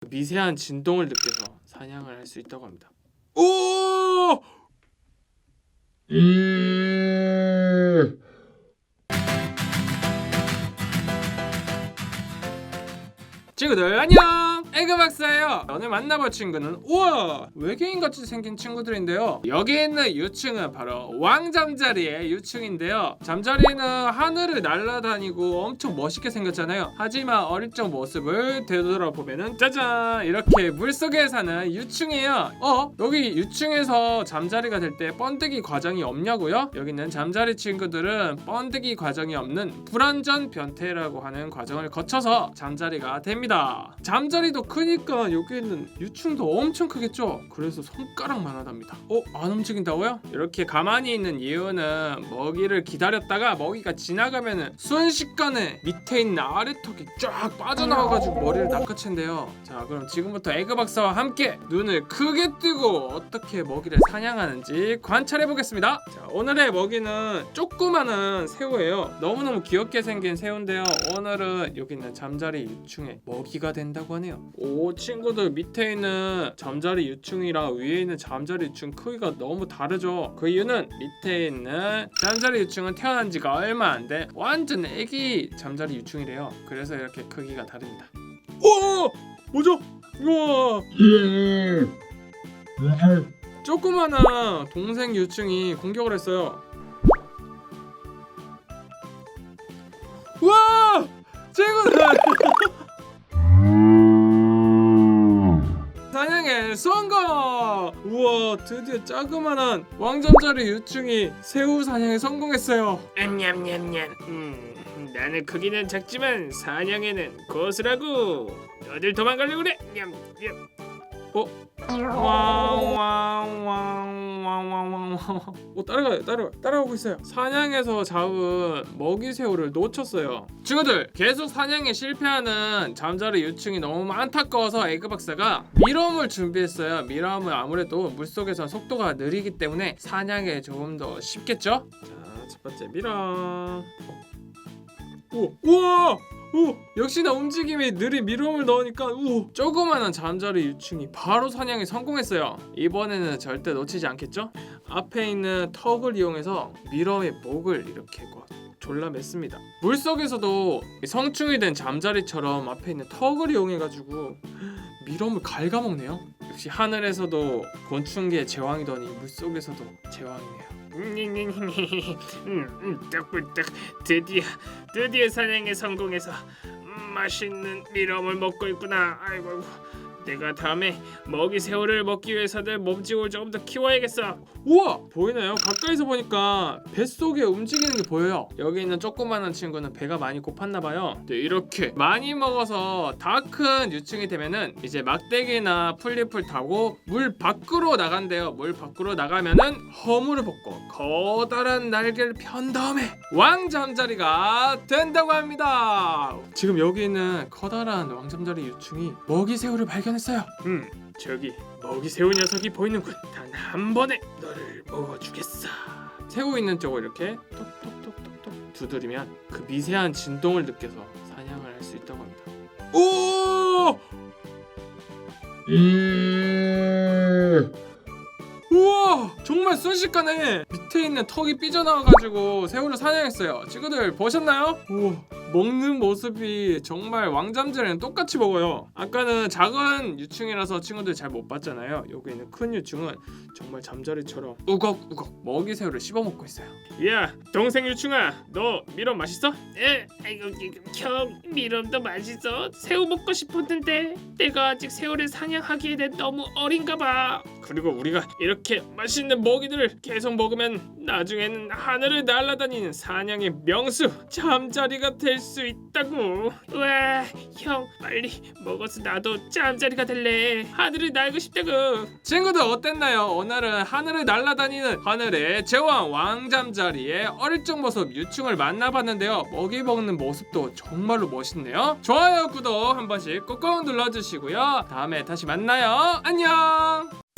그 미세한 진동을 느껴서 사냥을 할 수 있다고 합니다. 오! 친구들 안녕! 에그 박사예요. 오늘 만나볼 친구는 우와 외계인 같이 생긴 친구들인데요. 여기 있는 유충은 바로 왕잠자리의 유충인데요. 잠자리는 하늘을 날아다니고 엄청 멋있게 생겼잖아요. 하지만 어릴 적 모습을 되돌아보면은 짜잔 이렇게 물 속에 사는 유충이에요. 어 여기 유충에서 잠자리가 될 때 번데기 과정이 없냐고요? 여기 있는 잠자리 친구들은 번데기 과정이 없는 불완전 변태라고 하는 과정을 거쳐서 잠자리가 됩니다. 잠자리도 크니까 여기 있는 유충도 엄청 크겠죠? 그래서 손가락만 하답니다. 어? 안 움직인다고요? 이렇게 가만히 있는 이유는 먹이를 기다렸다가 먹이가 지나가면은 순식간에 밑에 있는 아래턱이 쫙 빠져나와가지고 머리를 낚아챈대요. 자 그럼 지금부터 에그 박사와 함께 눈을 크게 뜨고 어떻게 먹이를 사냥하는지 관찰해 보겠습니다. 자 오늘의 먹이는 조그마한 새우예요. 너무너무 귀엽게 생긴 새우인데요. 오늘은 여기 있는 잠자리 유충의 먹이가 된다고 하네요. 오 친구들 밑에 있는 잠자리 유충이랑 위에 있는 잠자리 유충 크기가 너무 다르죠. 그 이유는 밑에 있는 잠자리 유충은 태어난 지가 얼마 안 돼 완전 애기 잠자리 유충이래요. 그래서 이렇게 크기가 다릅니다. 오 뭐죠? 우와 조그마한 동생 유충이 공격을 했어요. 드디어 자그마한 왕잠자리 유충이 새우 사냥에 성공했어요. 냠냠냠냠. 음, 나는 크기는 작지만 사냥에는 고수라고. 어딜 도망가려고 그래? 냠, 냠. 왕왕왕왕왕왕 오 따라가요 따라 따라오고 있어요. 사냥에서 잡은 먹이 새우를 놓쳤어요. 친구들 계속 사냥에 실패하는 잠자리 유충이 너무 안타까워서 에그 박사가 미럼을 준비했어요. 미럼은 아무래도 물속에서 속도가 느리기 때문에 사냥에 조금 더 쉽겠죠? 자 첫 번째 미럼 오 우와 오 역시나 움직임이 느린 미럼을 넣으니까 오 조그마한 잠자리 유충이 바로 사냥에 성공했어요. 이번에는 절대 놓치지 않겠죠? 앞에 있는 턱을 이용해서 미럼의 목을 이렇게 꽉 졸라맸습니다. 물속에서도 성충이 된 잠자리처럼 앞에 있는 턱을 이용해가지고 미럼을 갉아먹네요. 역시 하늘에서도 곤충계의 제왕이더니 물속에서도 제왕이네요 음, 음, 떡불떡 드디어 드디어 사냥에 성공해서 음, 맛있는 미럼을 먹고 있구나. 아이고, 아이고. 내가 다음에 먹이 새우를 먹기 위해서는 몸집을 조금 더 키워야겠어. 우와 보이나요? 가까이서 보니까 뱃속에 움직이는 게 보여요. 여기 있는 조그마한 친구는 배가 많이 고팠나 봐요. 네, 이렇게 많이 먹어서 다 큰 유충이 되면은 이제 막대기나 풀잎을 타고 물 밖으로 나간대요. 물 밖으로 나가면은 허물을 벗고 커다란 날개를 편 다음에 왕잠자리가 된다고 합니다. 지금 여기 있는 커다란 왕잠자리 유충이 먹이 새우를 발견했어요 음, 저기 먹이 새우 녀석이 보이는군. 단 한 번에 너를 먹어주겠어. 새우 있는 쪽을 이렇게 톡톡톡톡톡 두드리면 그 미세한 진동을 느껴서 사냥을 할 수 있다고 합니다. 오! 우와! 정말 순식간에 밑에 있는 턱이 삐져나와가지고 새우를 사냥했어요. 친구들 보셨나요? 우와! 먹는 모습이 정말 왕잠자리랑 똑같이 먹어요. 아까는 작은 유충이라서 친구들 잘 못 봤잖아요. 여기 있는 큰 유충은 정말 잠자리처럼 우걱우걱 먹이 새우를 씹어 먹고 있어요. 야, 동생 유충아, 너 미럼 맛있어? 에, 아이고, 형, 미럼도 맛있어. 새우 먹고 싶었는데 내가 아직 새우를 사냥하기에는 너무 어린가 봐. 그리고 우리가 이렇게 맛있는 먹이들을 계속 먹으면 나중에는 하늘을 날아다니는 사냥의 명수 잠자리가 될 수 있다고. 와, 형, 빨리 먹어서 나도 잠자리가 될래. 하늘을 날고 싶다고. 친구들 어땠나요? 오늘은 하늘을 날아다니는 하늘의 제왕 왕잠자리의 어릴 적 모습 유충을 만나봤는데요. 먹이 먹는 모습도 정말로 멋있네요. 좋아요, 구독 한 번씩 꾹꾹 눌러주시고요. 다음에 다시 만나요. 안녕.